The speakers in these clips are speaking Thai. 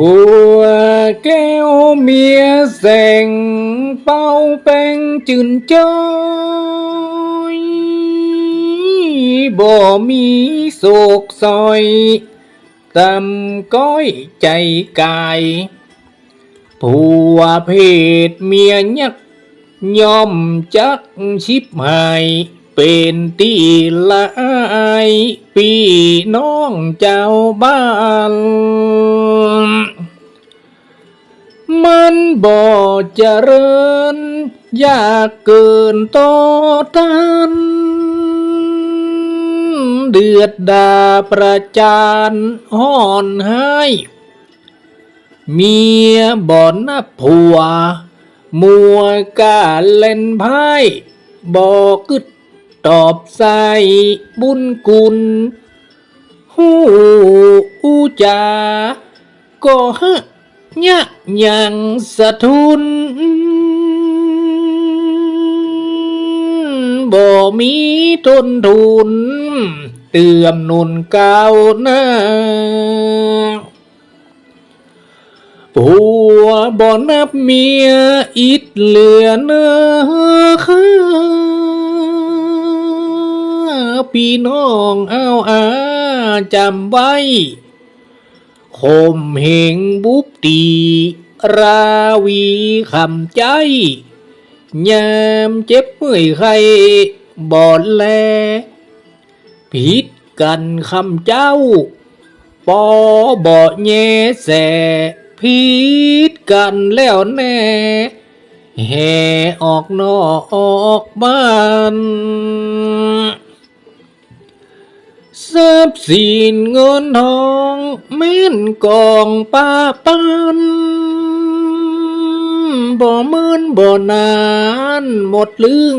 ผัวแก้วเมียแสงเป้าแป้งจืนจ้อยบ่มีโศกซอยตำก้อยใจกายผัวเพศเมียยักยอมจักชิบหาย เป็นตีละอายพี่น้องเจ้าบ้าน มันบ่เจริญยากเกินต่อทัน เดือดดาประจานห่อนให้เมียบ่อนับผัว มัวกาเล่นไพ่บอกกึด ตอบใส่บุญกุล หูอูจาก็ฮะยะยังสะทุน บ่มีต้นทุน เตือมนุนก้าวหน้าผัวบ่นับเมียอิดเหลือเนื้อค่า พี่น้องเอาอาจำไว้คมเหงบุบตีราวีคำใจ ยามเจ็บเมื่อยใครบอดแล ผิดกันคำเจ้า ปอบ่แยแสผิดกันแล้วแน่แห่ออกนอกบ้าน ทรัพย์สินเงินทองเม่นกองป้าปันบ่มื่นบ่นานหมดลึง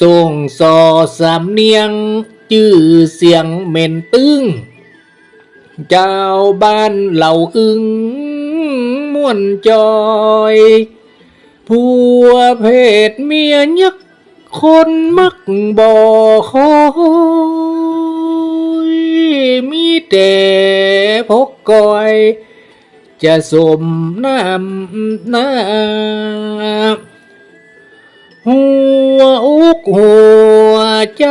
ส่งสอสามเนียงจื้อเสียงเหม็นตึงเจ้าบ้านเหล่าอึงม่วนจอย ผัวเพศเมียยัก คนมักบ่คอยมีแต่พกกอย จะสมน้ำหน้าหัวอุกหัวใจ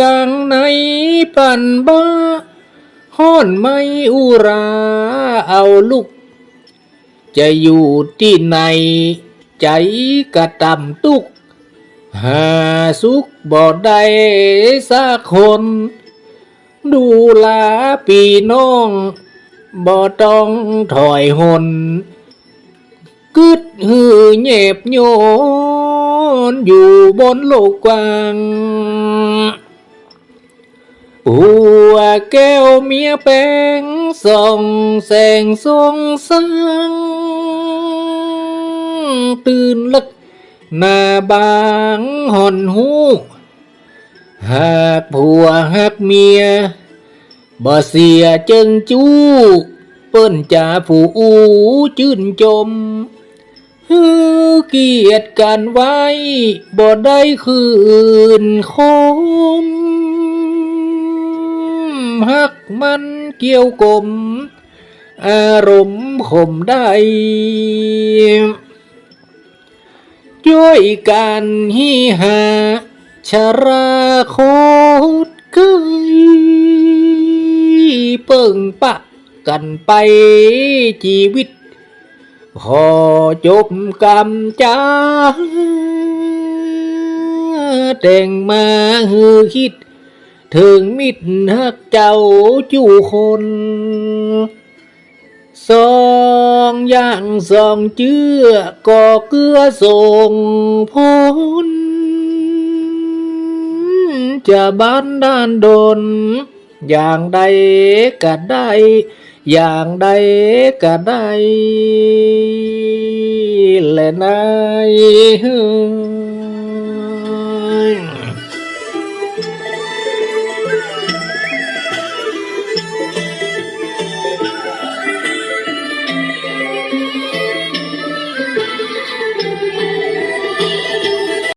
ตั้งในปั่นบ้าห้อนไม่อุราเอาลูก จะอยู่ที่ไหน ใจกระตำตุก หาสุขบ่ได้สักคน ดูแลพี่น้องบ่ต้องถอยหนกึดหือเงียบโยนอยู่บนโลกกว้างหัวแก้วเมียแป้งส่องแสงสองสัง ตื่นลึกหน้าบางหอนหูหากผัวหักเมียบ่เสียจึงจู้เปิ้นจ่าผู้อูชื่นจมฮือเกียรติกันไว้บ่ได้คืนคมหักมันเกี่ยวกลมอารมณ์ขมได้ ช่วยกันฮิหาชราโคตรเกยเปิ่งปะกันไปชีวิตขอจบกรรมจ้าแต่งมาฮือคิด ถึงมิตรฮักเจ้าจูคน สองอย่างสองเจื้อก็เกื้อส่งผลจะบ้านด้านดน อย่างใดก็ได้ อย่างใดก็ได้ และนาย